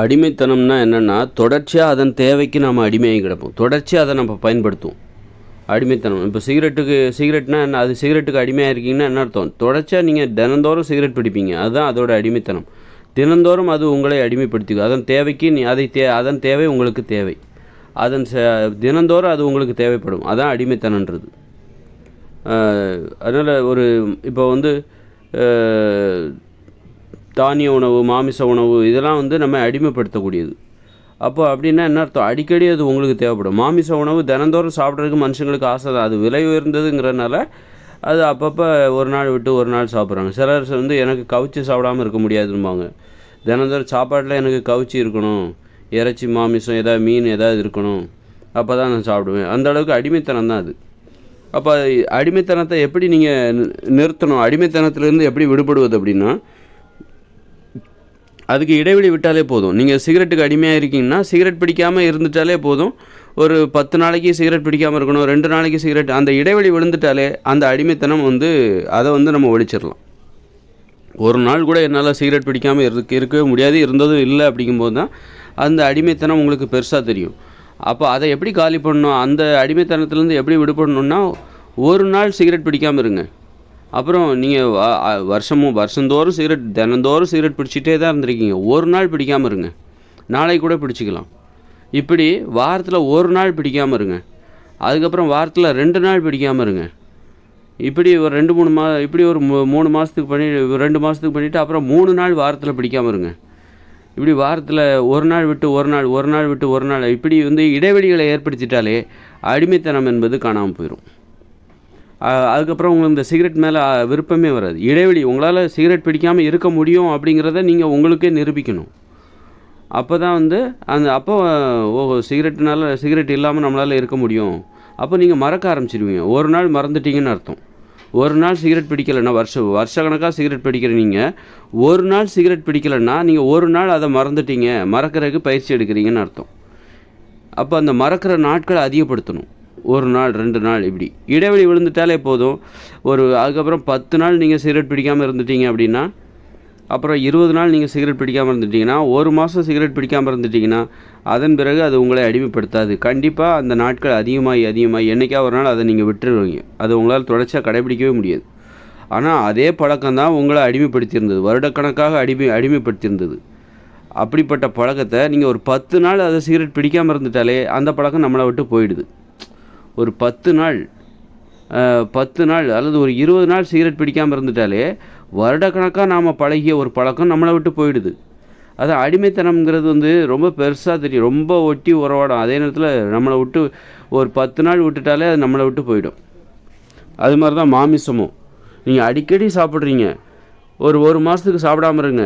அடிமைத்தனம்னா என்னென்னா தொடர்ச்சியாக அதன் தேவைக்கு நம்ம அடிமையாகி கிடப்போம். தொடர்ச்சியாக அதை நம்ம பயன்படுத்துவோம். அடிமைத்தனம். இப்போ சிகரெட்டுக்கு சிகரெட்னா என்ன? அது சிகரெட்டுக்கு அடிமையாக இருக்கீங்கன்னா என்ன அர்த்தம்? தொடர்ச்சியாக நீங்கள் தினந்தோறும் சிகரெட் பிடிப்பீங்க. அதுதான் அதோட அடிமைத்தனம். தினந்தோறும் அது உங்களை அடிமைப்படுத்திக்கும். அதன் தேவைக்கு நீ அதை தே அதன் தேவை உங்களுக்கு தேவை. அதன் ச தினந்தோறும் அது உங்களுக்கு தேவைப்படும். அதான் அடிமைத்தனன்றது அதனால் ஒரு இப்போ வந்து தானிய உணவு மாமிச உணவு இதெல்லாம் வந்து நம்ம அடிமைப்படுத்தக்கூடியது. அப்போ அப்படின்னா என்ன அர்த்தம்? அடிக்கடி அது உங்களுக்கு தேவைப்படும். மாமிச உணவு தினந்தோறும் சாப்பிட்றதுக்கு மனுஷங்களுக்கு ஆசை தான். அது விலை உயர்ந்ததுங்கிறனால அது அப்பப்போ ஒரு நாள் விட்டு ஒரு நாள் சாப்பிட்றாங்க. சிலர் வந்து எனக்கு கவிச்சு சாப்பிடாம இருக்க முடியாதுன்பாங்க தினந்தோறும் சாப்பாட்டில் எனக்கு கவிச்சு இருக்கணும். இறைச்சி மாமிசம் எதாவது மீன் ஏதாவது இருக்கணும். அப்போ தான் நான் சாப்பிடுவேன். அந்த அளவுக்கு அடிமைத்தனம் தான் அது. அப்போ அடிமைத்தனத்தை எப்படி நீங்கள் நிறுத்தணும்? அடிமைத்தனத்திலேருந்து எப்படி விடுபடுவது அப்படின்னா அதுக்கு இடைவெளி விட்டாலே போதும். நீங்கள் சிகரெட்டுக்கு அடிமையாக இருக்கீங்கன்னா சிகரெட் பிடிக்காமல் இருந்துட்டாலே போதும். ஒரு பத்து நாளைக்கு சிகரெட் பிடிக்காமல் இருக்கணும் ரெண்டு நாளைக்கு சிகரெட் அந்த இடைவெளி விழுந்துட்டாலே அந்த அடிமைத்தனம் வந்து அதை வந்து நம்ம ஒழிச்சிடலாம். ஒரு நாள் கூட என்னால் சிகரெட் பிடிக்காமல் இருக்க இருக்கவே முடியாது. இருந்ததும் இல்லை அப்படிங்கும்போது தான் அந்த அடிமைத்தனம் உங்களுக்கு பெருசாக தெரியும். அப்போ அதை எப்படி காலி பண்ணணும்? அந்த அடிமைத்தனத்துலேருந்து எப்படி விடுபடணும்னா ஒரு நாள் சிகரெட் பிடிக்காமல் இருங்க. அப்புறம் நீங்கள் வருஷமும் வருஷந்தோறும் சிகரெட் தினந்தோறும் சிகரெட் பிடிச்சிட்டே தான் இருந்திருக்கீங்க. ஒரு நாள் பிடிக்காமல் இருங்க. நாளைக்கு கூட பிடிச்சிக்கலாம். இப்படி வாரத்தில் ஒரு நாள் பிடிக்காமல் இருங்க. அதுக்கப்புறம் வாரத்தில் ரெண்டு நாள் பிடிக்காமல் இருங்க. இப்படி ஒரு ரெண்டு மூணு மா இப்படி ஒரு மூ- மூணு மாதத்துக்கு பண்ணி ரெண்டு மாதத்துக்கு பண்ணிவிட்டு அப்புறம் மூணு நாள் வாரத்தில் பிடிக்காமல் இருங்க. இப்படி வாரத்தில் ஒரு நாள் விட்டு ஒரு நாள் ஒரு நாள் விட்டு ஒரு நாள் இப்படி வந்து இடைவெளிகளை ஏற்படுத்திட்டாலே அடிமைத்தனம் என்பது காணாமல் போயிடும் அதுக்கப்புறம் உங்களுக்கு இந்த சிகரெட் மேலே விருப்பமே வராது. இடைவெளி உங்களால் சிகரெட் பிடிக்காமல் இருக்க முடியும் அப்படிங்கிறத நீங்கள் உங்களுக்கே நிரூபிக்கணும். அப்போ தான் வந்து அந்த அப்போ ஓ சிகரெட்னால சிகரெட் இல்லாமல் நம்மளால் இருக்க முடியும். அப்போ நீங்கள் மறக்க ஆரம்பிச்சிடுவீங்க ஒரு நாள் மறந்துட்டீங்கன்னு அர்த்தம். ஒரு நாள் சிகரெட் பிடிக்கலைன்னா வருஷம் வருஷக்கணக்காக சிகரெட் பிடிக்கிற நீங்கள் ஒரு நாள் சிகரெட் பிடிக்கலைன்னா நீங்கள் ஒரு நாள் அதை மறந்துட்டீங்க. மறக்கிறதுக்கு பயிற்சி எடுக்கிறீங்கன்னு அர்த்தம். அப்போ அந்த மறக்கிற நாட்களை அதிகப்படுத்தணும். ஒரு நாள் ரெண்டு நாள் இப்படி. இடைவெளி விழுந்துட்டாலே போதும். ஒரு அதுக்கப்புறம் பத்து நாள் நீங்கள் சிகரெட் பிடிக்காமல் இருந்துட்டீங்க அப்படின்னா அப்புறம் இருபது நாள் நீங்கள் சிகரெட் பிடிக்காமல் இருந்துட்டீங்கன்னா ஒரு மாதம் சிகரெட் பிடிக்காமல் இருந்துட்டீங்கன்னா அதன் பிறகு அது உங்களை அடிமைப்படுத்தாது. கண்டிப்பாக அந்த நாட்கள் அதிகமாகி அதிகமாகி என்றைக்கா ஒரு நாள் அதை நீங்கள் விட்டுருவீங்க. அதை உங்களால் தொடர்ச்சியாக கடைபிடிக்கவே முடியாது. ஆனால் அதே பழக்கம் தான் உங்களை அடிமைப்படுத்தியிருந்தது. வருடக்கணக்காக அடிமை அடிமைப்படுத்தியிருந்தது. அப்படிப்பட்ட பழக்கத்தை நீங்கள் ஒரு பத்து நாள் அதை சிகரெட் பிடிக்காமல் இருந்துட்டாலே அந்த பழக்கம் நம்மளை விட்டு போயிடுது. ஒரு பத்து நாள் பத்து நாள் அல்லது ஒரு இருபது நாள் சிகரெட் பிடிக்காமல் இருந்துட்டாலே வருடக்கணக்காக நாம் பழகிய ஒரு பழக்கம் நம்மளை விட்டு போயிடுது. அது அடிமைத்தனம்ங்கிறது வந்து ரொம்ப பெருசாக தெரியும். ரொம்ப ஒட்டி உறவாடும். அதே நேரத்தில் நம்மளை விட்டு ஒரு பத்து நாள் விட்டுட்டாலே அது நம்மளை விட்டு போயிடும். அது மாதிரி தான் மாமிசமும். நீங்கள் அடிக்கடி சாப்பிட்றீங்க. ஒரு ஒரு மாதத்துக்கு சாப்பிடாம இருங்க.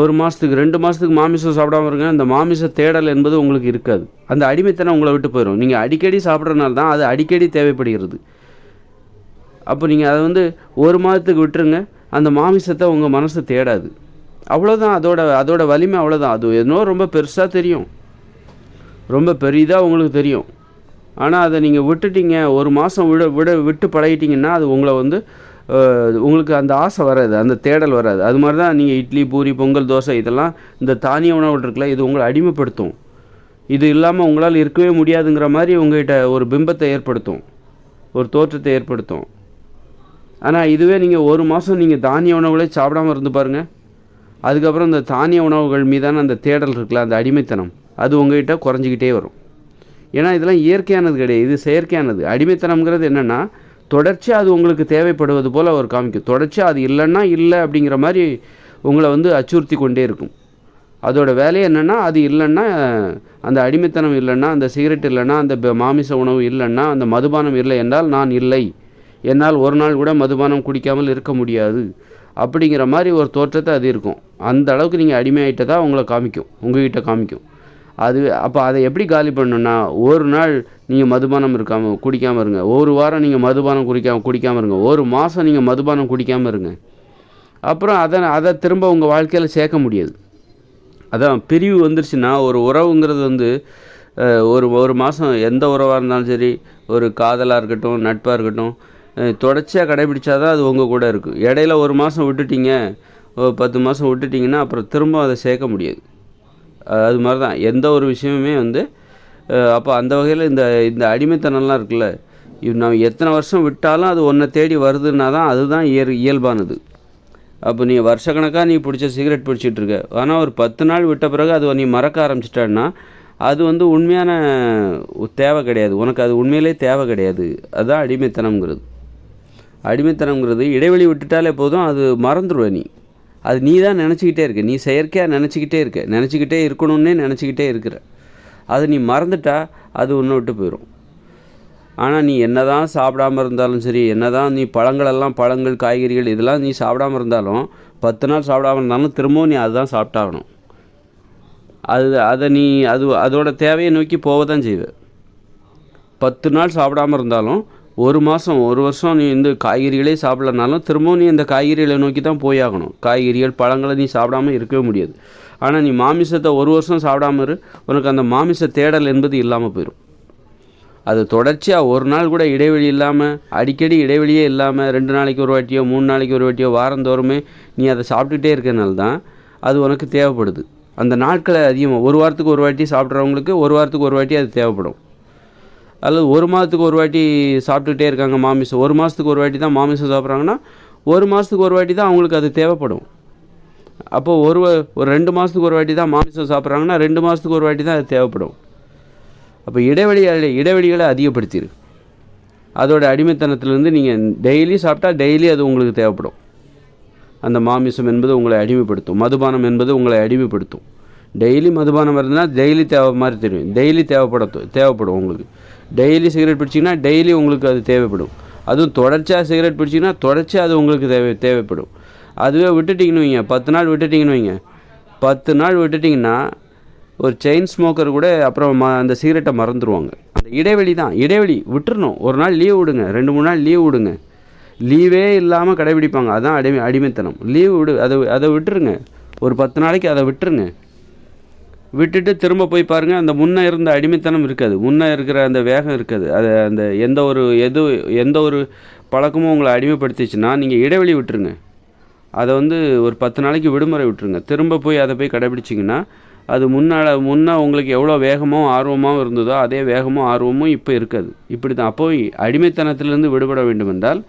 ஒரு மாதத்துக்கு ரெண்டு மாதத்துக்கு மாமிசம் சாப்பிடாம இருங்க. அந்த மாமிச தேடல் என்பது உங்களுக்கு இருக்காது. அந்த அடிமைத்தனம் உங்களை விட்டு போயிடும் நீங்கள் அடிக்கடி சாப்பிட்றதுனால தான் அது அடிக்கடி தேவைப்படுகிறது. அப்போ நீங்கள் அதை வந்து ஒரு மாதத்துக்கு விட்டுருங்க. அந்த மாமிசத்தை உங்கள் மனசு தேடாது. அவ்வளோதான் அதோட அதோட வலிமை அவ்வளோதான் அது என்னோ ரொம்ப பெருசாக தெரியும். ரொம்ப பெரிதாக உங்களுக்கு தெரியும். ஆனால் அதை நீங்கள் விட்டுட்டீங்க. ஒரு மாதம் விட விட விட்டு பழகிட்டிங்கன்னா அது உங்களை வந்து உங்களுக்கு அந்த ஆசை வராது அந்த தேடல் வராது. அது மாதிரி தான் நீங்கள் இட்லி பூரி பொங்கல் தோசை இதெல்லாம் இந்த தானிய உணவுகள் இருக்குல்ல இது உங்களை அடிமைப்படுத்தும். இது இல்லாமல் உங்களால் இருக்கவே முடியாதுங்கிற மாதிரி உங்கள்கிட்ட ஒரு பிம்பத்தை ஏற்படுத்தும். ஒரு தோற்றத்தை ஏற்படுத்தும். ஆனால் இதுவே நீங்கள் ஒரு மாதம் நீங்கள் தானிய உணவுகளே சாப்பிடாம இருந்து பாருங்கள் அதுக்கப்புறம் இந்த தானிய உணவுகள் மீதான அந்த தேடல் இருக்குல்ல அந்த அடிமைத்தனம் அது உங்கள்கிட்ட குறைஞ்சிக்கிட்டே வரும். ஏன்னா இதெல்லாம் இயற்கையானது கிடையாது. இது செயற்கையானது. அடிமைத்தனம்ங்கிறது என்னென்னா தொடர்ச்சியாக அது உங்களுக்கு தேவைப்படுவது போல் அவர் காமிக்கும். தொடர்ச்சியாக அது இல்லைன்னா இல்லை அப்படிங்கிற மாதிரி உங்களை வந்து அச்சுறுத்தி கொண்டே இருக்கும். அதோட வேலை என்னென்னா அது இல்லைன்னா அந்த அடிமைத்தனம் இல்லைன்னா அந்த சிகரெட் இல்லைன்னா அந்த மாமிச உணவு இல்லைன்னா அந்த மதுபானம் இல்லை என்றால் நான் இல்லை. என்னால் ஒரு நாள் கூட மதுபானம் குடிக்காமல் இருக்க முடியாது. அப்படிங்கிற மாதிரி ஒரு தோற்றத்தை அது இருக்கும். அந்த அளவுக்கு நீங்கள் அடிமையாயிட்டதா உங்களை காமிக்கும். உங்ககிட்ட காமிக்கும். அது அப்போ அதை எப்படி காலி பண்ணணும்னா ஒரு நாள் நீங்கள் மதுபானம் இருக்காமல் குடிக்காமல் இருங்க. ஒரு வாரம் நீங்கள் மதுபானம் குடிக்காம குடிக்காமல் இருங்க. ஒரு மாதம் நீங்கள் மதுபானம் குடிக்காமல் இருங்க. அப்புறம் அதை அதை திரும்ப உங்கள் வாழ்க்கையில் சேர்க்க முடியாது. அதான் பிரிவு வந்துருச்சுன்னா ஒரு உறவுங்கிறது வந்து ஒரு ஒரு மாதம் எந்த உறவாக இருந்தாலும் சரி ஒரு காதலாக இருக்கட்டும் நட்பாக இருக்கட்டும் தொடர்ச்சியாக கடைபிடிச்சா தான் அது உங்கள் கூட இருக்கும் இடையில ஒரு மாதம் விட்டுட்டீங்க பத்து மாதம் விட்டுட்டிங்கன்னா அப்புறம் திரும்ப அதை சேர்க்க முடியாது. அது மாதிரி தான் எந்த ஒரு விஷயமுமே வந்து அப்போ அந்த வகையில் இந்த இந்த அடிமைத்தனம்லாம் இருக்குல்ல இது நம்ம எத்தனை வருஷம் விட்டாலும் அது ஒன்றை தேடி வருதுன்னா தான் அதுதான் இயல் இயல்பானது. அப்போ நீ வருஷக்கணக்காக நீ பிடிச்ச சிகரெட் பிடிச்சிட்டு இருக்க ஆனால் ஒரு பத்து நாள் விட்ட பிறகு அது நீ மறக்க ஆரம்பிச்சிட்டன்னா அது வந்து உண்மையான தேவை கிடையாது. உனக்கு அது உண்மையிலே தேவை கிடையாது. அதுதான் அடிமைத்தனம்ங்கிறது. அடிமைத்தனம்ங்கிறது இடைவெளி விட்டுட்டாலே போதும் அது மறந்துடுவ நீ. அது நீ தான் நினச்சிக்கிட்டே இருக்க. நீ செயற்கையாக நினச்சிக்கிட்டே இருக்க. நினச்சிக்கிட்டே இருக்கணும்னே நினச்சிக்கிட்டே இருக்கிற. அது நீ மறந்துட்டா அது ஒன்று விட்டு போயிடும் ஆனால் நீ என்ன தான் சாப்பிடாம இருந்தாலும் சரி என்ன தான் நீ பழங்களெல்லாம் பழங்கள் காய்கறிகள் இதெல்லாம் நீ சாப்பிடாம இருந்தாலும் பத்து நாள் சாப்பிடாம இருந்தாலும் திரும்பவும் நீ அதுதான் சாப்பிட்டாகணும். அது அதை நீ அது அதோட தேவையை நோக்கி போக தான் செய்வ. பத்து நாள் சாப்பிடாம இருந்தாலும் ஒரு மாதம் ஒரு வருஷம் நீ இந்த காய்கறிகளே சாப்பிடலனாலும் திரும்பவும் நீ இந்த காய்கறிகளை நோக்கி தான் போயாகணும் காய்கறிகள் பழங்களை நீ சாப்பிடாம இருக்கவே முடியாது. ஆனால் நீ மாமிசத்தை ஒரு வருஷம் சாப்பிடாம இரு. உனக்கு அந்த மாமிச தேடல் என்பது இல்லாமல் போயிடும் அது தொடர்ச்சியாக ஒரு நாள் கூட இடைவெளி இல்லாமல் அடிக்கடி இடைவெளியே இல்லாமல் ரெண்டு நாளைக்கு ஒரு வாட்டியோ மூணு நாளைக்கு ஒரு வாட்டியோ வாரந்தோறுமே நீ அதை சாப்பிட்டுட்டே இருக்கிறனால தான் அது உனக்கு தேவைப்படுது. அந்த நாட்களை அதிகமாக ஒரு வாரத்துக்கு ஒரு வாட்டி சாப்பிட்றவங்களுக்கு ஒரு வாரத்துக்கு ஒரு வாட்டி அது தேவைப்படும். அல்லது ஒரு மாதத்துக்கு ஒரு வாட்டி சாப்பிட்டுட்டே இருக்காங்க மாமிசம். ஒரு மாதத்துக்கு ஒரு வாட்டி தான் மாமிசம் சாப்பிட்றாங்கன்னா ஒரு மாதத்துக்கு ஒரு வாட்டி தான் அவங்களுக்கு அது தேவைப்படும். அப்போது ஒரு ஒரு ரெண்டு மாதத்துக்கு ஒரு வாட்டி தான் மாமிசம் சாப்பிட்றாங்கன்னா ரெண்டு மாதத்துக்கு ஒரு வாட்டி தான் அது தேவைப்படும். அப்போ இடைவெளி இடைவெளிகளை அதிகப்படுத்திடு அதோட அடிமைத்தனத்திலேருந்து நீங்கள் டெய்லி சாப்பிட்டா டெய்லி அது உங்களுக்கு தேவைப்படும். அந்த மாமிசம் என்பது உங்களை அடிமைப்படுத்தும். மதுபானம் என்பது உங்களை அடிமைப்படுத்தும். டெய்லி மதுபானம் இருந்தால் டெய்லி தேவை மாதிரி தெரியும். டெய்லி தேவைப்பட தேவைப்படும் உங்களுக்கு. டெய்லி சிகரெட் பிடிச்சிங்கன்னா டெய்லி உங்களுக்கு அது தேவைப்படும். அதுவும் தொடர்ச்சியாக சிகரெட் பிடிச்சிங்கன்னா தொடர்ச்சியாக அது உங்களுக்கு தேவை தேவைப்படும். அதுவே விட்டுட்டிங்கன்னு வைங்க. பத்து நாள் விட்டுட்டிங்கன்னு வைங்க. பத்து நாள் விட்டுட்டிங்கன்னா ஒரு செயின் ஸ்மோக்கர் கூட அப்புறம் ம அந்த சிகரெட்டை மறந்துடுவாங்க அந்த இடைவெளி தான். இடைவெளி விட்டுறணும். ஒரு நாள் லீவ் விடுங்க. ரெண்டு மூணு நாள் லீவ் விடுங்க. லீவே இல்லாமல் கடைபிடிப்பாங்க. அதான் அடிமை அடிமைத்தனம். லீவ் விடு. அதை அதை விட்டுருங்க. ஒரு பத்து நாளைக்கு அதை விட்டுருங்க. விட்டுட்டு திரும்ப போய் பாருங்கள் அந்த முன்னே இருந்த அடிமைத்தனம் இருக்காது. முன்னே இருக்கிற அந்த வேகம் இருக்காது. அது அந்த எந்த ஒரு எது எந்த ஒரு பழக்கமும் உங்களை அடிமைப்படுத்திச்சுன்னா நீங்கள் இடைவெளி விட்டுருங்க. அதை வந்து ஒரு பத்து நாளைக்கு விடுமுறை விட்டுருங்க. திரும்ப போய் அதை போய் கடைபிடிச்சிங்கன்னா அது முன்னால் முன்னே உங்களுக்கு எவ்வளோ வேகமோ ஆர்வமாகவும் இருந்ததோ அதே வேகமும் ஆர்வமும் இப்போ இருக்காது. இப்படி தான் அப்போ அடிமைத்தனத்திலேருந்து விடுபட வேண்டும் என்றால்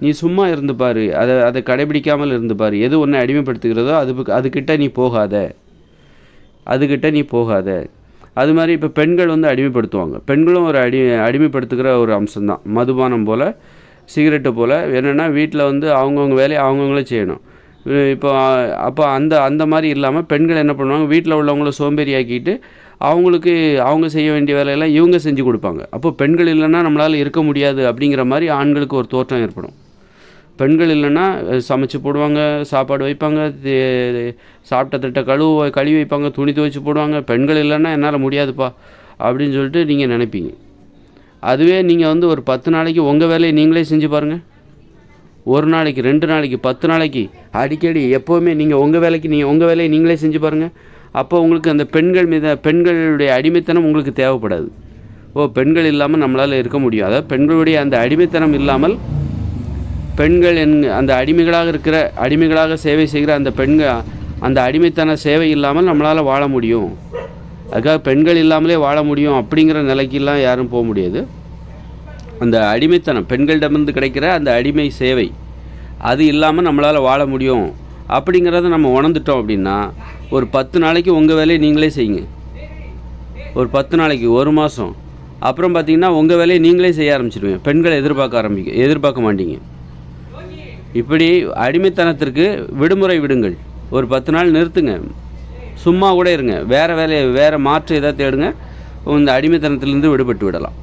நீ சும்மா இருந்து பாரு. அதை அதை கடைபிடிக்காமல் இருந்து பாரு. எது ஒன்றை அடிமைப்படுத்துகிறதோ அது அதுக்கிட்ட நீ போகாத. அதுக்கிட்ட நீ போகாத. அது மாதிரி இப்போ பெண்கள் வந்து அடிமைப்படுத்துவாங்க. பெண்களும் ஒரு அடி அடிமைப்படுத்துகிற ஒரு அம்சம்தான். மதுபானம் போல் சிகரெட்டு போல். என்னென்னா வீட்டில் வந்து அவங்கவுங்க வேலையை அவங்கவுங்களே செய்யணும். இப்போ அப்போ அந்த அந்த மாதிரி இல்லாமல் பெண்கள் என்ன பண்ணுவாங்க வீட்டில் உள்ளவங்கள சோம்பேறி ஆக்கிட்டு அவங்களுக்கு அவங்க செய்ய வேண்டிய வேலையெல்லாம் இவங்க செஞ்சு கொடுப்பாங்க. அப்போ பெண்கள் இல்லைன்னா நம்மளால் இருக்க முடியாது அப்படிங்கிற மாதிரி ஆண்களுக்கு ஒரு தோற்றம் ஏற்படும். பெண்கள் இல்லைன்னா சமைச்சு போடுவாங்க சாப்பாடு வைப்பாங்க சாப்பிட்ட தட்டை கழுவு கழுவி வைப்பாங்க துணி துவைச்சு போடுவாங்க. பெண்கள் இல்லைன்னா என்னால் முடியாதுப்பா அப்படின்னு சொல்லிட்டு நீங்கள் நினைப்பீங்க. அதுவே நீங்கள் வந்து ஒரு பத்து நாளைக்கு உங்கள் வேலையை நீங்களே செஞ்சு பாருங்கள் ஒரு நாளைக்கு ரெண்டு நாளைக்கு பத்து நாளைக்கு அடிக்கடி எப்போவுமே நீங்கள் உங்கள் வேலைக்கு நீங்கள் உங்கள் வேலையை நீங்களே செஞ்சு பாருங்கள் அப்போ உங்களுக்கு அந்த பெண்கள் மீத பெண்களுடைய அடிமைத்தனம் உங்களுக்கு தேவைப்படாது. ஓ பெண்கள் இல்லாமல் நம்மளால் இருக்க முடியும் அதாவது பெண்களுடைய அந்த அடிமைத்தனம் இல்லாமல் பெண்கள் என் அந்த அடிமைகளாக இருக்கிற அடிமைகளாக சேவை செய்கிற அந்த பெண்கள் அந்த அடிமைத்தன சேவை இல்லாமல் நம்மளால் வாழ முடியும். அதுக்காக பெண்கள் இல்லாமலே வாழ முடியும் அப்படிங்கிற நிலைக்கெல்லாம் யாரும் போக முடியாது. அந்த அடிமைத்தனம் பெண்களிடமிருந்து கிடைக்கிற அந்த அடிமை சேவை அது இல்லாமல் நம்மளால் வாழ முடியும். அப்படிங்கிறத நம்ம உணர்ந்துட்டோம் அப்படின்னா ஒரு பத்து நாளைக்கு உங்கள் வேலையை நீங்களே செய்யுங்க. ஒரு பத்து நாளைக்கு ஒரு மாதம் அப்புறம் பார்த்தீங்கன்னா உங்கள் வேலையை நீங்களே செய்ய ஆரம்பிச்சிடுவீங்க. பெண்களை எதிர்பார்க்க ஆரம்பிக்க எதிர்பார்க்க மாட்டீங்க. இப்படி அடிமைத்தனத்திற்கு விடுமுறை விடுங்கள். ஒரு பத்து நாள் நிறுத்துங்க. சும்மா கூட இருங்க. வேறு வேலையை வேறு மாற்று எதாவது தேடுங்க. இந்த அடிமைத்தனத்திலிருந்து விடுபட்டு விடலாம்.